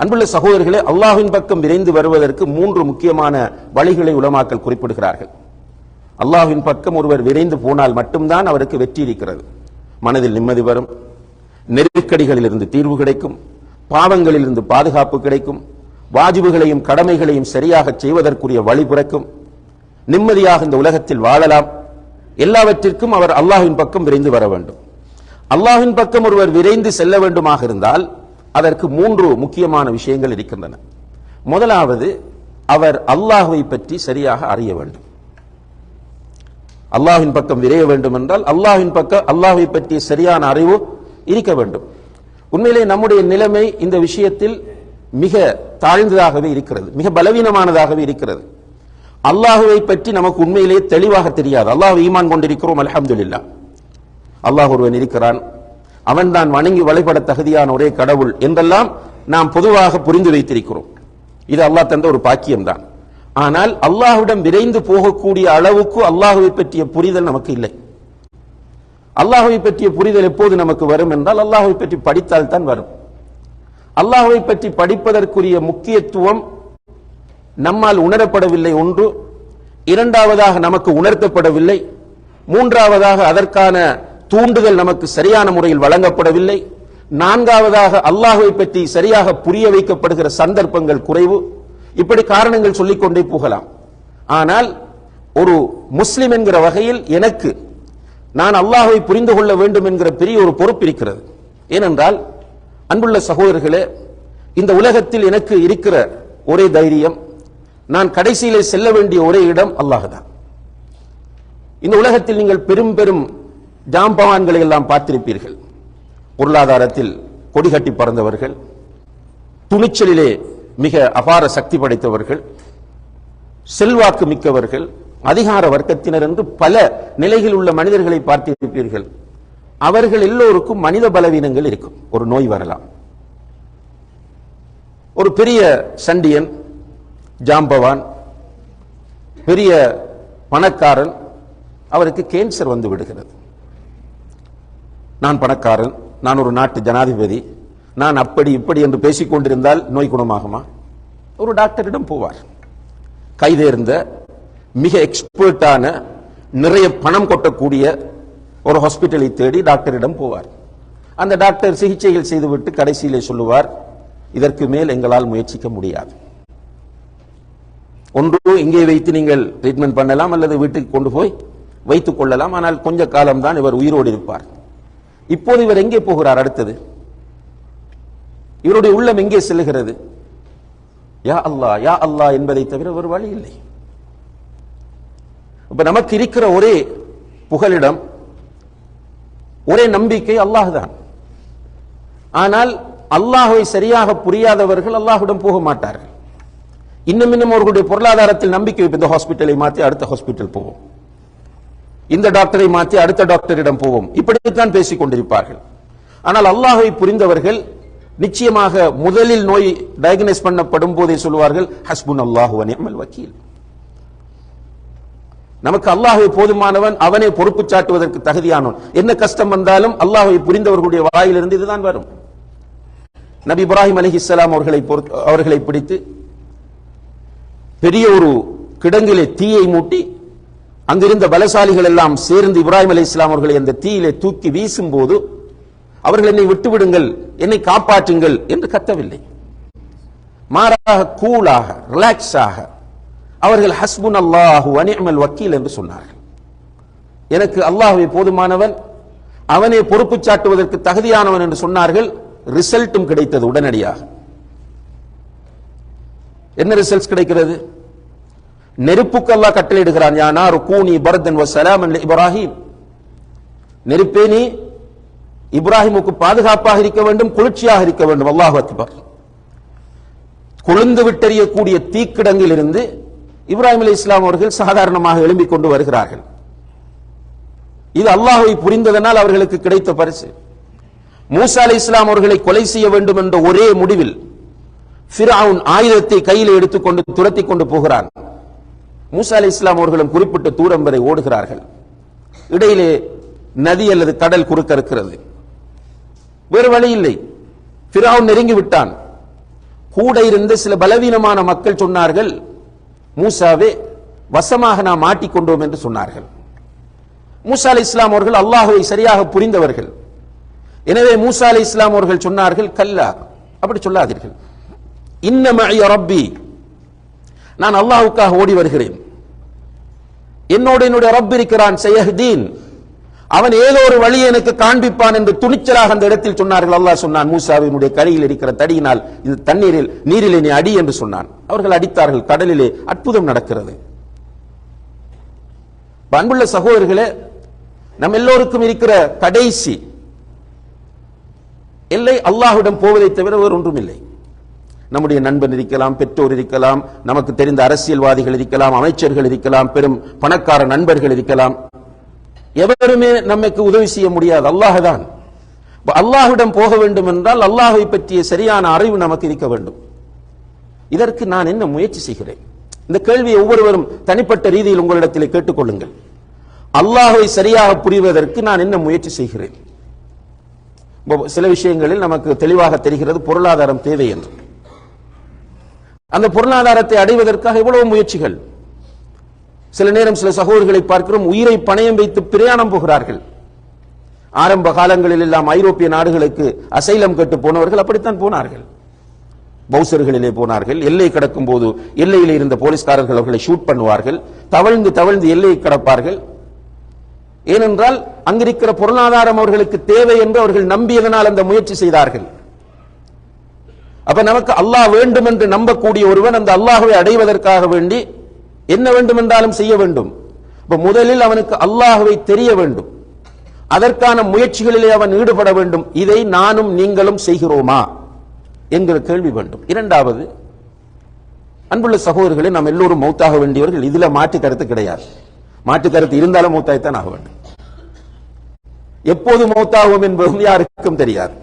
அன்புள்ள சகோதரர்களே அல்லாஹின் பக்கம் விரைந்து வருவதற்கு மூன்று முக்கியமான வழிகளை உலமாக்கல் குறிப்பிடுகிறார்கள். அல்லாஹின் பக்கம் ஒருவர் விரைந்து போனால் மட்டும்தான் அவருக்கு வெற்றி இருக்கிறது. மனதில் நிம்மதி வரும். நெருக்கடிகளிலிருந்து தீர்வு கிடைக்கும். பாவங்களிலிருந்து பாதுகாப்பு கிடைக்கும். வாஜிபுகளையும் கடமைகளையும் சரியாக செய்வதற்குரிய வழி பிறக்கும். நிம்மதியாக இந்த உலகத்தில் வாழலாம். எல்லாவற்றிற்கும் அவர் அல்லாஹின் பக்கம் விரைந்து வர வேண்டும். அல்லாஹின் பக்கம் ஒருவர் விரைந்து செல்ல வேண்டுமாக இருந்தால் அதற்கு மூன்று முக்கியமான விஷயங்கள் இருக்கின்றன. முதலாவது அவர் அல்லாஹுவை பற்றி சரியாக அறிய வேண்டும். அல்லாஹின் பக்கம் விரைய வேண்டும் என்றால் அல்லாஹ்வின் பக்கம் அல்லாஹை பற்றிய சரியான அறிவு இருக்க வேண்டும். உண்மையிலே நம்முடைய நிலைமை இந்த விஷயத்தில் மிக தாழ்ந்ததாகவே இருக்கிறது மிக பலவீனமானதாகவே இருக்கிறது. அல்லாஹுவை பற்றி நமக்கு உண்மையிலே தெளிவாக தெரியாது. அல்லாஹ் ஈமான் கொண்டிருக்கிறோம் அல்ஹம்துலில்லாஹ் அல்லாஹ் ஒருவன் இருக்கிறான் அவன் தான் வணங்கி வழிபட தகுதியான ஒரே கடவுள் என்றெல்லாம் நாம் பொதுவாக புரிந்து வைத்திருக்கிறோம். இது அல்லாஹ் தந்த ஒரு பாக்கியம்தான். ஆனால் அல்லாஹ்விடம் விரைந்து போகக்கூடிய அளவுக்கு அல்லாஹுவை பற்றிய புரிதல் நமக்கு இல்லை. அல்லாஹுவை பற்றிய புரிதல் எப்போது நமக்கு வரும் என்றால் அல்லாஹுவை பற்றி படித்தால் தான் வரும். அல்லாஹுவை பற்றி படிப்பதற்குரிய முக்கியத்துவம் நம்மால் உணரப்படவில்லை ஒன்று. இரண்டாவதாக நமக்கு உணர்த்தப்படவில்லை. மூன்றாவதாக அதற்கான தூண்டுதல் நமக்கு சரியான முறையில் வழங்கப்படவில்லை. நான்காவதாக அல்லாஹுவை பற்றி சரியாக புரிய வைக்கப்படுகிற சந்தர்ப்பங்கள் குறைவு. இப்படி காரணங்கள் சொல்லிக்கொண்டே போகலாம். ஆனால் ஒரு முஸ்லிம் என்கிற வகையில் எனக்கு நான் அல்லாஹுவை புரிந்து கொள்ள வேண்டும் என்கிற பெரிய ஒரு பொறுப்பு இருக்கிறது. ஏனென்றால் அன்புள்ள சகோதரர்களே இந்த உலகத்தில் எனக்கு இருக்கிற ஒரே தைரியம் நான் கடைசியிலே செல்ல வேண்டிய ஒரே இடம் அல்லாஹுதான். இந்த உலகத்தில் நீங்கள் பெரும் பெரும் ஜாம்பவான்களை எல்லாம் பார்த்திருப்பீர்கள். பொருளாதாரத்தில் கொடிகட்டி பறந்தவர்கள் துணிச்சலிலே மிக அபார சக்தி படைத்தவர்கள் செல்வாக்கு மிக்கவர்கள் அதிகார வர்க்கத்தினர் என்று பல நிலையில் உள்ள மனிதர்களை பார்த்திருப்பீர்கள். அவர்கள் எல்லோருக்கும் மனித பலவீனங்கள் இருக்கும். ஒரு நோய் வரலாம். ஒரு பெரிய சண்டியன் ஜாம்பவான் பெரிய பணக்காரன் அவருக்கு கேன்சர் வந்து விடுகிறது. நான் பணக்காரன் நான் ஒரு நாட்டு ஜனாதிபதி நான் அப்படி இப்படி என்று பேசிக் கொண்டிருந்தால் நோய் குணமாகுமா? ஒரு டாக்டரிடம் போவார். கைதேர்ந்த மிக எக்ஸ்பர்ட்டான நிறைய பணம் கொட்டக்கூடிய ஒரு ஹாஸ்பிட்டலை தேடி டாக்டரிடம் போவார். அந்த டாக்டர் சிகிச்சைகள் செய்துவிட்டு கடைசியிலே சொல்லுவார் இதற்கு மேல் எங்களால் முயற்சிக்க முடியாது. ஒன்று இங்கே வைத்து நீங்கள் ட்ரீட்மெண்ட் பண்ணலாம் அல்லது வீட்டுக்கு கொண்டு போய் வைத்துக் கொள்ளலாம். ஆனால் கொஞ்ச காலம்தான் இவர் உயிரோடு இருப்பார். இப்போது இவர் எங்கே போகிறார் அடுத்தது? இவருடைய உள்ளம் எங்கே செல்லுகிறது? யா அல்லா யா அல்லாஹ் என்பதை தவிர ஒரு வழி இல்லை. இப்ப நமக்கு இருக்கிற ஒரே புகலிடம் ஒரே நம்பிக்கை அல்லாஹ் தான் ஆனால் அல்லாஹுவை சரியாக புரியாதவர்கள் அல்லாஹுடன் போக மாட்டார்கள். இன்னும் இன்னும் அவர்களுடைய பொருளாதாரத்தில் நம்பிக்கை வைப்பு. இந்த ஹாஸ்பிட்டலை மாற்றி அடுத்த ஹாஸ்பிட்டல் போவோம். இந்த டாக்டரை மாற்றி அடுத்த டாக்டரிடம் போவோம். இப்படித்தான் பேசிக் கொண்டிருப்பார்கள். ஆனால் அல்லாஹை புரிந்தவர்கள் நிச்சயமாக முதலில் நோய் டயக்னைஸ் பண்ணப்படும் போதே சொல்வார்கள் ஹஸ்புன் அல்லாஹு நிஅமல் வக்கீல். நமக்கு அல்லாஹை போதுமானவன் அவனை பொறுப்பு சாட்டுவதற்கு தகுதியானவன். என்ன கஷ்டம் வந்தாலும் அல்லாஹை புரிந்தவர்களுடைய வாயிலிருந்து இதுதான் வரும். நபி இப்ராஹிம் அலிஹிஸ்ஸலாம் அவர்களை பொறுத்து அவர்களை பிடித்து பெரிய ஒரு கிடங்கிலே தீயை மூட்டி அங்கிருந்த பலசாலிகள் எல்லாம் சேர்ந்து இப்ராஹிம் அலி இஸ்லாம் அவர்களை அந்த தீயிலே தூக்கி வீசும் போது அவர்கள் என்னை விட்டுவிடுங்கள் என்னை காப்பாற்றுங்கள் என்று கத்தவில்லை. மாறாக கூலாக ரிலாக்ஸாக அவர்கள் ஹஸ்புன் அல்லாஹு அனிமல் வக்கீல் என்று சொன்னார்கள். எனக்கு அல்லாஹுவே போதுமானவன் அவனே பொறுப்பு சாட்டுவதற்கு தகுதியானவன் என்று சொன்னார்கள். ரிசல்ட்டும் கிடைத்தது உடனடியாக. என்ன ரிசல்ட்ஸ் கிடைக்கிறது? நெருப்புக்கு அல்லாஹ் கட்டளையிடுகிறான். யானா ருக்கூனி பரதன் வசலாமன் இப்ராஹிம். நெருப்பே நீ இப்ராஹிமுக்கு பாதுகாப்பாக இருக்க வேண்டும் குளிர்ச்சியாக இருக்க வேண்டும். அல்லாஹ் அக்பர். கொழுந்து விட்டறியக்கூடிய தீக்கிடங்கில் இருந்து இப்ராஹிம் அலி இஸ்லாம் அவர்கள் சாதாரணமாக எழும்பிக் கொண்டு வருகிறார்கள். இது அல்லாஹை புரிந்ததனால் அவர்களுக்கு கிடைத்த பரிசு. மூசா அலி இஸ்லாம் அவர்களை கொலை செய்ய வேண்டும் என்ற ஒரே முடிவில் ஃபிரவுன் ஆயுதத்தை கையில் எடுத்துக்கொண்டு துரத்தி கொண்டு போகிறான். மூசா அலி இஸ்லாம் அவர்களும் குறிப்பிட்ட தூரம் வரை ஓடுகிறார்கள். இடையிலே நதி அல்லது கடல் குறுக்க இருக்கிறது வேறு வழி இல்லை. ஃபிரவுன் நெருங்கி விட்டான். கூட இருந்த சில பலவீனமான மக்கள் சொன்னார்கள் மூசாவே வசமாக நாம் மாட்டிக்கொண்டோம் என்று சொன்னார்கள். மூசா அலி இஸ்லாம் அவர்கள் அல்லாஹுவை சரியாக புரிந்தவர்கள். எனவே மூசா அலி இஸ்லாம் அவர்கள் சொன்னார்கள் கல்லா அப்படி சொல்லாதீர்கள். இன்னமய ரப்பி நான் அல்லாஹுக்காக ஓடி வருகிறேன். என்னோடு என்னுடைய ரப் இருக்கிறான் சையஹ்தீன். அவன் ஏதோ ஒரு வழியை எனக்கு காண்பிப்பான் என்று துணிச்சலாக அந்த இடத்தில் சொன்னார்கள். அல்லாஹ் சொன்னான் மூசாவினுடைய கரையில் இருக்கிற தடியினால் இந்த தண்ணீரில் நீரிலே நீ அடி என்று சொன்னான். அவர்கள் அடித்தார்கள் கடலிலே அற்புதம் நடக்கிறது. அன்புள்ள சகோதரர்களே நம் எல்லோருக்கும் இருக்கிற கடைசி எல்லை அல்லாஹ்விடம் போவதை தவிர வேறு ஒன்றும் இல்லை நம்முடைய நண்பன் இருக்கலாம் பெற்றோர் இருக்கலாம் நமக்கு தெரிந்த அரசியல்வாதிகள் இருக்கலாம் அமைச்சர்கள் இருக்கலாம் பெரும் பணக்கார நண்பர்கள் இருக்கலாம். எவருமே நமக்கு உதவி செய்ய முடியாது. அல்லாஹ் தான் அல்லாஹ்விடம் போக வேண்டும் என்றால் அல்லாஹை பற்றிய சரியான அறிவு நமக்கு இருக்க வேண்டும். இதற்கு நான் என்ன முயற்சி செய்கிறேன்? இந்த கேள்வியை ஒவ்வொருவரும் தனிப்பட்ட ரீதியில் உங்களிடத்தில் கேட்டுக்கொள்ளுங்கள். அல்லாஹை சரியாக புரிவதற்கு நான் என்ன முயற்சி செய்கிறேன்? சில விஷயங்களில் நமக்கு தெளிவாக தெரிகிறது பொருளாதாரம் தேவை என்று. அந்த பொருளாதாரத்தை அடைவதற்காக எவ்வளவு முயற்சிகள்? சில நேரம் சில சகோதரர்களை பார்க்கிறோம் உயிரை பணயம் வைத்து பிரயாணம் போகிறார்கள். ஆரம்ப காலங்களில் எல்லாம் ஐரோப்பிய நாடுகளுக்கு அசைலம் கட்டு போனவர்கள் அப்படித்தான் போனார்கள். பௌசர்களிலே போனார்கள் எல்லை கடக்கும் போது எல்லையில் இருந்த போலீஸ்காரர்கள் அவர்களை ஷூட் பண்ணுவார்கள் தவழ்ந்து தவழ்ந்து எல்லையை கடப்பார்கள். ஏனென்றால் அங்கிருக்கிற பொருளாதாரம் அவர்களுக்கு தேவை என்று அவர்கள் நம்பியதனால் அந்த முயற்சி செய்தார்கள். அப்ப நமக்கு அல்லாஹ் வேண்டும் என்று நம்பக்கூடிய ஒருவன் அந்த அல்லாஹுவை அடைவதற்காக வேண்டி என்ன வேண்டும் என்றாலும் செய்ய வேண்டும். இப்ப முதலில் அவனுக்கு அல்லாஹுவை தெரிய வேண்டும். அதற்கான முயற்சிகளிலே அவன் ஈடுபட வேண்டும். இதை நானும் நீங்களும் செய்கிறோமா என்கிற கேள்வி வேண்டும். இரண்டாவது அன்புள்ள சகோதரர்களே நாம் எல்லோரும் மௌத்தாக வேண்டியவர்கள். இதுல மாற்று கருத்து கிடையாது. மாற்று கருத்து இருந்தாலும் மௌத்தாய்த்தான் ஆக வேண்டும். எப்போது மௌத்தாகும் என்பதும் யாருக்கும் தெரியாது.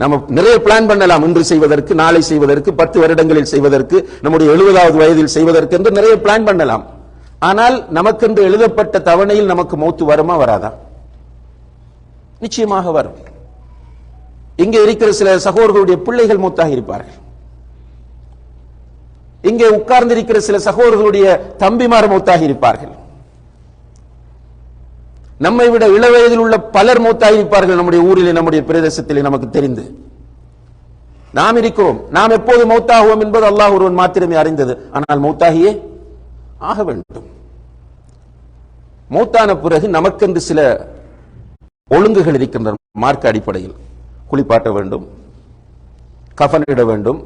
நம்ம நிறைய பிளான் பண்ணலாம். இன்று செய்வதற்கு நாளை செய்வதற்கு பத்து வருடங்களில் செய்வதற்கு நம்முடைய எழுபதாவது வயதில் செய்வதற்கு என்று நிறைய பிளான் பண்ணலாம். ஆனால் நமக்கென்று எழுதப்பட்ட தவணையில் நமக்கு மௌத்து வருமா வராதா? நிச்சயமாக வரும். இங்கே இருக்கிற சில சகோதரர்களுடைய பிள்ளைகள் மூத்தாக இருப்பார்கள். இங்கே உட்கார்ந்திருக்கிற சில சகோதரர்களுடைய தம்பிமார் மூத்தாக இருப்பார்கள். நம்மை விட இளவயதில் உள்ள பலர் மூத்தாயிருப்பார்கள் நம்முடைய ஊரிலே நம்முடைய பிரதேசத்திலே நமக்கு தெரிந்து. நாம் இருக்கிறோம். நாம் எப்போது மௌத்தாகுவோம் என்பது அல்லாஹ் ஒருவன் மாத்திரமே அறிந்தது. ஆனால் மௌத்தாகியே ஆக வேண்டும். மௌத்தான பிறகு நமக்கென்று சில ஒழுங்குகள் இருக்கின்றன. மார்க்க அடிப்படையில் குளிப்பாட்ட வேண்டும் கஃனிட வேண்டும்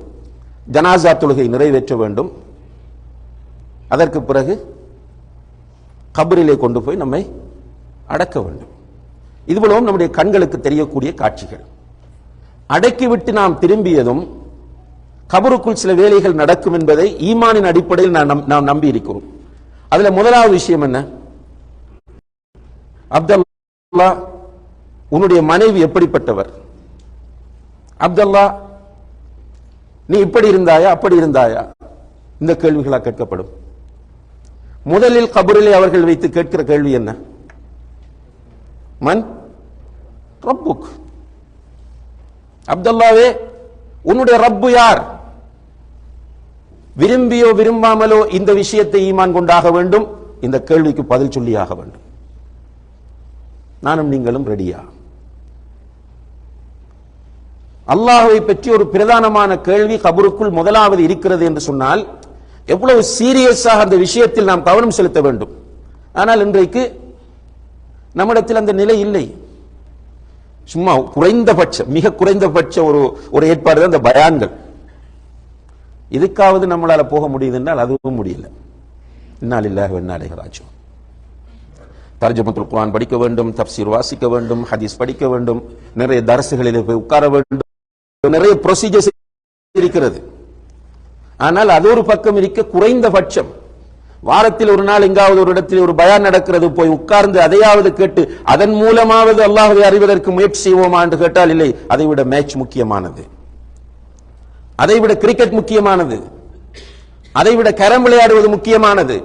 ஜனாசா தொழுகை நிறைவேற்ற வேண்டும். அதற்கு பிறகு கபரிலே கொண்டு போய் நம்மை அடக்க வேண்டும். இதுபோலவும் நம்முடைய கண்களுக்கு தெரியக்கூடிய காட்சிகள். அடக்கிவிட்டு நாம் திரும்பியதும் கபருக்குள் சில வேலைகள் நடக்கும் என்பதை ஈமானின் அடிப்படையில் நான் நாம் நம்பி இருக்கிறோம் அதுல முதலாவது விஷயம் என்ன? அப்தல்லா உன்னுடைய மனைவி எப்படிப்பட்டவர்? அப்தல்லா நீ இப்படி இருந்தாயா அப்படி இருந்தாயா? இந்த கேள்விகளா கேட்கப்படும். முதலில் கபரிலே அவர்கள் வைத்து கேட்கிற கேள்வி என்ன? மன் ரப்புக் அப்துல்லாவே உன்னுடைய ரப்பு யார்? விரும்பியோ விரும்பாமலோ இந்த விஷயத்தை ஈமான் கொண்டாக வேண்டும்? இந்த கேள்விக்கு பதில் சொல்லியாக வேண்டும். நானும் நீங்களும் ரெடியா? அல்லாஹுவை பற்றி ஒரு பிரதானமான கேள்வி கபருக்குள் முதலாவது இருக்கிறது என்று சொன்னால் எவ்வளவு சீரியஸாக அந்த விஷயத்தில் நாம் கவனம் செலுத்த வேண்டும். ஆனால் இன்றைக்கு நம்மிடத்தில் அந்த நிலை இல்லை. சும்மா குறைந்தபட்சம் மிக குறைந்தபட்ச ஒரு ஒரு ஏற்பாடு தான் இந்த பயான்கள். இதுக்காவது நம்மளால போக முடியுது என்றால் அதுவும் முடியல. இன்னால் இல்ல வெண்ணாலே ராஜ்யம் தர்ஜமத்துல் குரான் படிக்க வேண்டும் தப்சீர் வாசிக்க வேண்டும் ஹதீஸ் படிக்க வேண்டும் நிறைய தரசுகளில் போய் உட்கார வேண்டும் நிறைய ப்ரொசீஜர்ஸ் இருக்கிறது. ஆனால் அது ஒரு பக்கம் இருக்க குறைந்தபட்சம். வாரத்தில் ஒரு நாள் எங்காவது ஒரு இடத்தில் ஒரு பயான் நடக்கிறது போய் உட்கார்ந்து அதையாவது கேட்டு அதன் மூலமாவது அல்லாஹை அறிவதற்கு முயற்சி செய்வோமா என்று கேட்டால் இல்லை அதை விட மேட்ச் முக்கியமானது. அதை விட கிரிக்கெட் முக்கியமானது. அதை விட கரம் விளையாடுவது முக்கியமானது.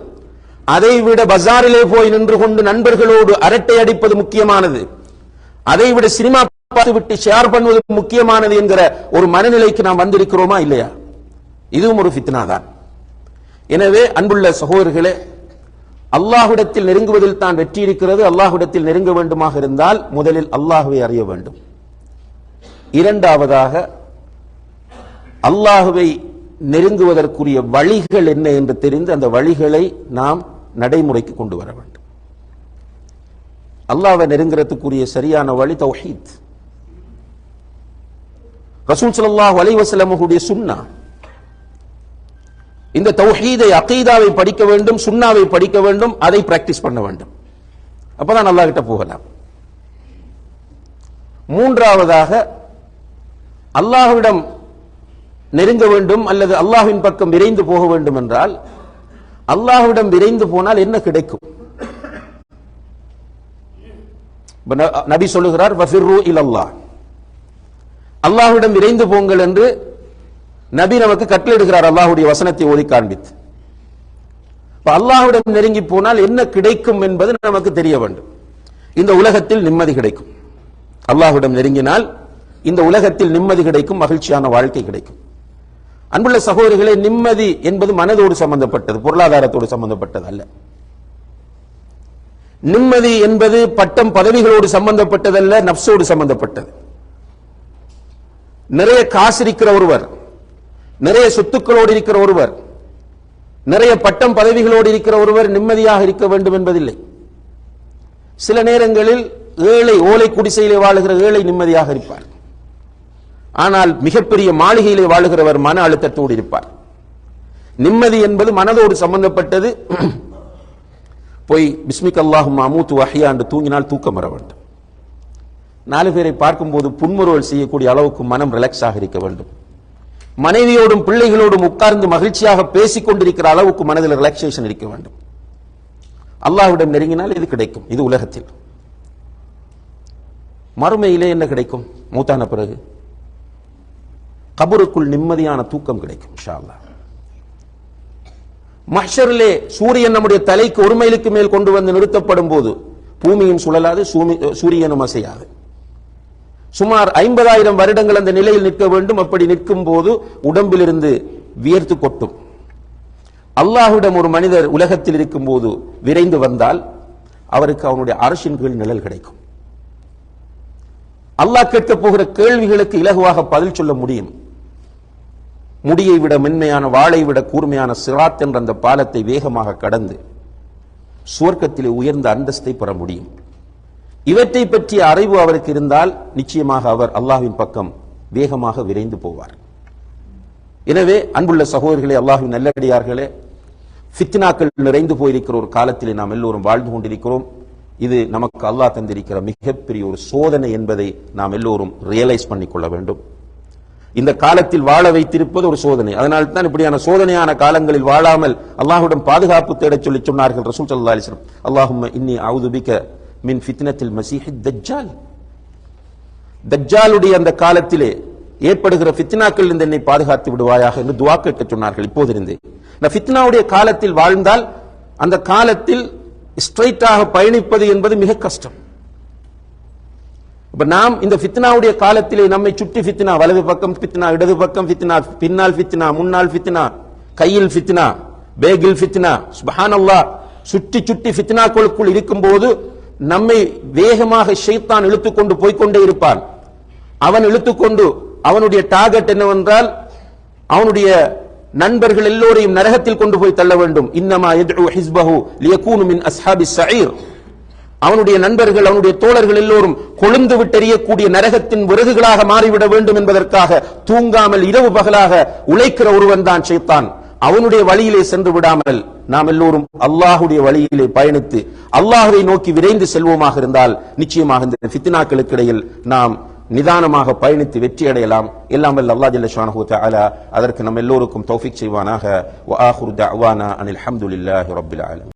அதை விட பஜாரிலே போய் நின்று கொண்டு நண்பர்களோடு அரட்டை அடிப்பது முக்கியமானது. அதை விட சினிமா பார்த்து விட்டு ஷேர் பண்ணுவது முக்கியமானது என்கிற ஒரு மனநிலைக்கு நாம் வந்திருக்கிறோமா இல்லையா? இதுவும் ஒரு ஃபித்னா தான். எனவே அன்புள்ள சகோதரர்களே அல்லாஹுடத்தில் நெருங்குவதில் தான் வெற்றி இருக்கிறது. அல்லாஹுடத்தில் நெருங்க வேண்டுமாக இருந்தால் முதலில் அல்லாஹுவை அறிய வேண்டும். இரண்டாவதாக அல்லாஹுவை நெருங்குவதற்குரிய வழிகள் என்ன என்று தெரிந்து அந்த வழிகளை நாம் நடைமுறைக்கு கொண்டு வர வேண்டும். அல்லாஹை நெருங்குறதுக்குரிய சரியான வழி தௌஹீத். ரசூல் சல்லாஹ் அலைவசலமுடைய சுன்னா. இந்த தௌஹீதை அகீதாவை படிக்க வேண்டும் சுண்ணாவை படிக்க வேண்டும் அதை பிராக்டிஸ் பண்ண வேண்டும். அப்பதான் அல்லாஹ் கிட்ட போகலாம். மூன்றாவதாக அல்லாஹ்விடம் நெருங்க வேண்டும் அல்லது அல்லாஹ்வின் பக்கம் விரைந்து போக வேண்டும் என்றால் அல்லாஹ்விடம் விரைந்து போனால் என்ன கிடைக்கும்? ந- நபி சொல்லுகிறார் வஃபிர்ரு அல்லாஹ் அல்லாஹ்விடம் விரைந்து போங்கள் என்று நபி நமக்கு கட்டளிடுகிறார் அல்லாஹுடைய வசனத்தை ஓதி காண்பித்து. இப்ப நெருங்கி போனால் என்ன கிடைக்கும் என்பது நமக்கு தெரிய வேண்டும். இந்த உலகத்தில் நிம்மதி கிடைக்கும். அல்லாஹுடன் நெருங்கினால் இந்த உலகத்தில் நிம்மதி கிடைக்கும் மகிழ்ச்சியான வாழ்க்கை கிடைக்கும். அன்புள்ள சகோதரிகளே நிம்மதி என்பது மனதோடு சம்பந்தப்பட்டது பொருளாதாரத்தோடு சம்பந்தப்பட்டது அல்ல. நிம்மதி என்பது பட்டம் பதவிகளோடு சம்பந்தப்பட்டதல்ல நப்சோடு சம்பந்தப்பட்டது. நிறைய காசிருக்கிற ஒருவர் நிறைய சொத்துக்களோடு இருக்கிற ஒருவர் நிறைய பட்டம் பதவிகளோடு இருக்கிற ஒருவர் நிம்மதியாக இருக்க வேண்டும் என்பதில்லை. சில நேரங்களில் ஏழை ஓலை குடிசையிலே வாழுகிற ஏழை நிம்மதியாக இருப்பார். ஆனால் மிகப்பெரிய மாளிகையிலே வாழுகிறவர் மன அழுத்தத்தோடு இருப்பார். நிம்மதி என்பது மனதோடு சம்பந்தப்பட்டது. போய் பிஸ்மிக் அல்லாஹும் அமூத்து வஹியா என்று தூங்கினால் தூக்கம் வர வேண்டும். நாலு பேரை பார்க்கும்போது புன்முறுவல் செய்யக்கூடிய அளவுக்கு மனம் ரிலாக்ஸாக இருக்க வேண்டும். மனைவியோடும் பிள்ளைகளோடும் உட்கார்ந்து மகிழ்ச்சியாக பேசிக் கொண்டிருக்கிற அளவுக்கு மனதில் ரிலாக்ஸேஷன் இருக்க வேண்டும். அல்லாஹ்விடம் நெருங்கினால் இது கிடைக்கும். இது உலகத்தில். மறுமையிலே என்ன கிடைக்கும்? மூத்தான பிறகு. கபருக்குள் நிம்மதியான தூக்கம் கிடைக்கும் இன்ஷா அல்லாஹ் சூரியன் நம்முடைய தலைக்கு ஒரு மைலுக்கு மேல் கொண்டு வந்து நிறுத்தப்படும் போது பூமியும் சுழலாது சூமி- சூரியனும் அசையாது. சுமார் ஐம்பதாயிரம் வருடங்கள் அந்த நிலையில் நிற்க வேண்டும். அப்படி நிற்கும் போது உடம்பிலிருந்து வியர்த்து கொட்டும். அல்லாஹுடம் ஒரு மனிதர் உலகத்தில் இருக்கும் போது விரைந்து வந்தால் அவருக்கு அவனுடைய அரசின் கீழ் நிழல் கிடைக்கும். அல்லாஹ் கேட்கப் போகிற கேள்விகளுக்கு இலகுவாக பதில் சொல்ல முடியும். முடியை விட மென்மையான வாளை விட கூர்மையான சிராத் என்ற அந்த பாலத்தை வேகமாக கடந்து சுவர்க்கத்திலே உயர்ந்த அந்தஸ்தை பெற முடியும். இவற்றை பற்றிய அறிவு அவருக்கு இருந்தால் நிச்சயமாக அவர் அல்லாஹ்வின் பக்கம் வேகமாக விரைந்து போவார். எனவே அன்புள்ள சகோதரிகளே அல்லாஹின் நல்லடியார்களே ஃபித்னாக்கள் நிறைந்து போயிருக்கிற ஒரு காலத்திலே நாம் எல்லோரும் வாழ்ந்து கொண்டிருக்கிறோம். இது நமக்கு அல்லாஹ் தந்திருக்கிற மிகப்பெரிய ஒரு சோதனை என்பதை நாம் எல்லோரும் ரியலைஸ் பண்ணிக்கொள்ள வேண்டும். இந்த காலத்தில் வாழ வைத்திருப்பது ஒரு சோதனை. அதனால் தான் இப்படியான சோதனையான காலங்களில் வாழாமல் அல்லாஹுடன் பாதுகாப்பு தேடச் சொல்லி சொன்னார்கள் ரசூல் சல்லா அலிஸ்லம் அல்லாஹும் இன்னி அவுதுபிக்க மின் ஃபித்னத்தில் மசீஹி தஜ்ஜால். தஜ்ஜாலுடைய அந்த காலத்திலே ஏற்படுகிற ஃபித்னாக்கள் இருந்து என்னை பாதுகாத்து விடுவாயாக என்று துவா கேட்க சொன்னார்கள் இப்போதிருந்து இந்த ஃபித்னாவுடைய காலத்தில் வாழ்ந்தால் அந்த காலத்தில் ஸ்ட்ரைட்டாக பயணிப்பது என்பது மிக கஷ்டம். இப்ப நாம் இந்த ஃபித்னாவுடைய காலத்திலே நம்மை சுற்றி ஃபித்னா வலது பக்கம் ஃபித்னா இடது பக்கம் ஃபித்னா பின்னால் ஃபித்னா முன்னால் ஃபித்னா கையில் ஃபித்னா பேகில் ஃபித்னா சுப்ஹானல்லாஹ் சுற்றி சுற்றி ஃபித்னாக்களுக்குள் இருக்கும்போது நம்மை வேகமாக ஷைத்தான் இழுத்துக்கொண்டு போய்க்கொண்டே இருப்பான். அவன் இழுத்துக்கொண்டு அவனுடைய டார்கெட் என்னவென்றால் அவனுடைய நண்பர்கள் எல்லோரையும் நரகத்தில் கொண்டு போய் தள்ள வேண்டும். இன்னமா யத்உ ஹிஸ்பஹு லியகூனு மின் அஸ்ஹாபிஸ் ஸஈர் அவனுடைய நண்பர்கள் அவனுடைய தோழர்கள் எல்லோரும் கொழுந்து விட்டெறியக்கூடிய நரகத்தின் விறகுகளாக மாறிவிட வேண்டும் என்பதற்காக தூங்காமல் இரவு பகலாக உழைக்கிற ஒருவன் தான் ஷைத்தான். அவனுடைய வழியிலே சென்று விடாமல் நாம் எல்லோரும் அல்லாஹுடைய வழியிலே பயணித்து அல்லாஹுவை நோக்கி விரைந்து செல்வோமாக இருந்தால் நிச்சயமாக இந்த ஃபித்னாக்களுக்கு இடையில் நாம் நிதானமாக பயணித்து வெற்றி அடையலாம் எல்லாம் வல்ல அல்லாஹ் ஜல்ல ஷானஹு தஆலா அதற்கு நம்ம எல்லோருக்கும் தௌஃபிக் செய்வானாக. வ ஆஹிரு தஅவானா அனில் ஹம்துலில்லாஹி ரப்பில் ஆலமீன்.